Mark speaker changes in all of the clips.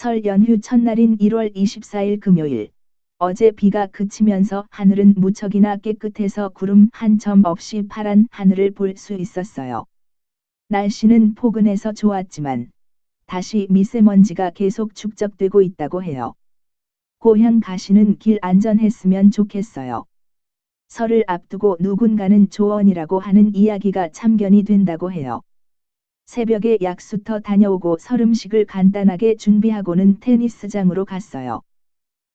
Speaker 1: 설 연휴 첫날인 1월 24일 금요일. 어제 비가 그치면서 하늘은 무척이나 깨끗해서 구름 한 점 없이 파란 하늘을 볼 수 있었어요. 날씨는 포근해서 좋았지만 다시 미세먼지가 계속 축적되고 있다고 해요. 고향 가시는 길 안전했으면 좋겠어요. 설을 앞두고 누군가는 조언이라고 하는 이야기가 참견이 된다고 해요. 새벽에 약수터 다녀오고 설음식을 간단하게 준비하고는 테니스장으로 갔어요.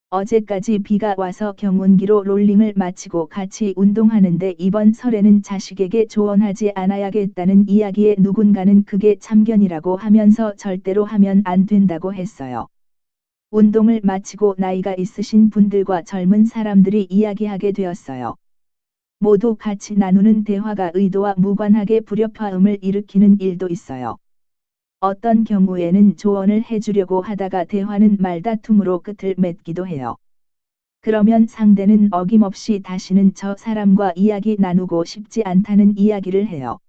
Speaker 1: 어제까지 비가 와서 경운기로 롤링을 마치고 같이 운동하는데 이번 설에는 자식에게 조언하지 않아야겠다는 이야기에 누군가는 그게 참견이라고 하면서 절대로 하면 안 된다고 했어요. 운동을 마치고 나이가 있으신 분들과 젊은 사람들이 이야기하게 되었어요. 모두 같이 나누는 대화가 의도와 무관하게 불협화음을 일으키는 일도 있어요. 어떤 경우에는 조언을 해주려고 하다가 대화는 말다툼으로 끝을 맺기도 해요. 그러면 상대는 어김없이 다시는 저 사람과 이야기 나누고 싶지 않다는 이야기를 해요.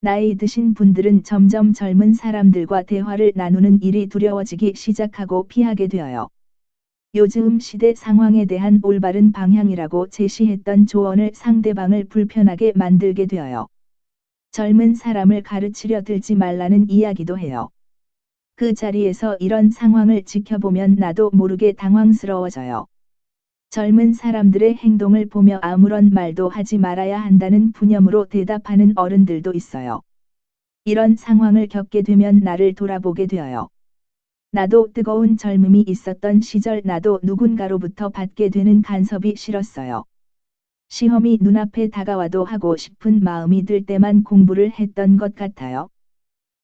Speaker 1: 나이 드신 분들은 점점 젊은 사람들과 대화를 나누는 일이 두려워지기 시작하고 피하게 되어요. 요즘 시대 상황에 대한 올바른 방향이라고 제시했던 조언을 상대방을 불편하게 만들게 되어요. 젊은 사람을 가르치려 들지 말라는 이야기도 해요. 그 자리에서 이런 상황을 지켜보면 나도 모르게 당황스러워져요. 젊은 사람들의 행동을 보며 아무런 말도 하지 말아야 한다는 푸념으로 대답하는 어른들도 있어요. 이런 상황을 겪게 되면 나를 돌아보게 되어요. 나도 뜨거운 젊음이 있었던 시절 나도 누군가로부터 받게 되는 간섭이 싫었어요. 시험이 눈앞에 다가와도 하고 싶은 마음이 들 때만 공부를 했던 것 같아요.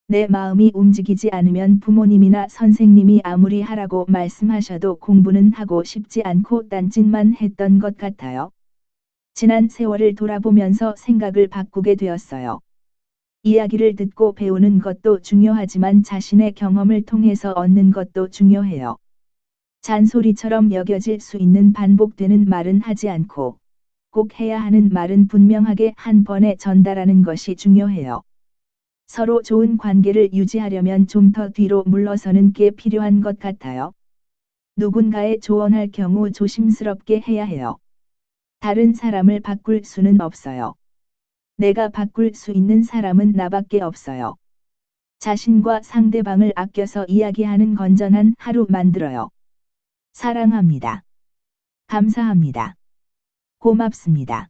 Speaker 1: 내 마음이 움직이지 않으면 부모님이나 선생님이 아무리 하라고 말씀하셔도 공부는 하고 싶지 않고 딴짓만 했던 것 같아요. 지난 세월을 돌아보면서 생각을 바꾸게 되었어요. 이야기를 듣고 배우는 것도 중요하지만 자신의 경험을 통해서 얻는 것도 중요해요. 잔소리처럼 여겨질 수 있는 반복되는 말은 하지 않고 꼭 해야 하는 말은 분명하게 한 번에 전달하는 것이 중요해요. 서로 좋은 관계를 유지하려면 좀 더 뒤로 물러서는 게 필요한 것 같아요. 누군가의 조언할 경우 조심스럽게 해야 해요. 다른 사람을 바꿀 수는 없어요. 내가 바꿀 수 있는 사람은 나밖에 없어요. 자신과 상대방을 아껴서 이야기하는 건전한 하루 만들어요. 사랑합니다. 감사합니다. 고맙습니다.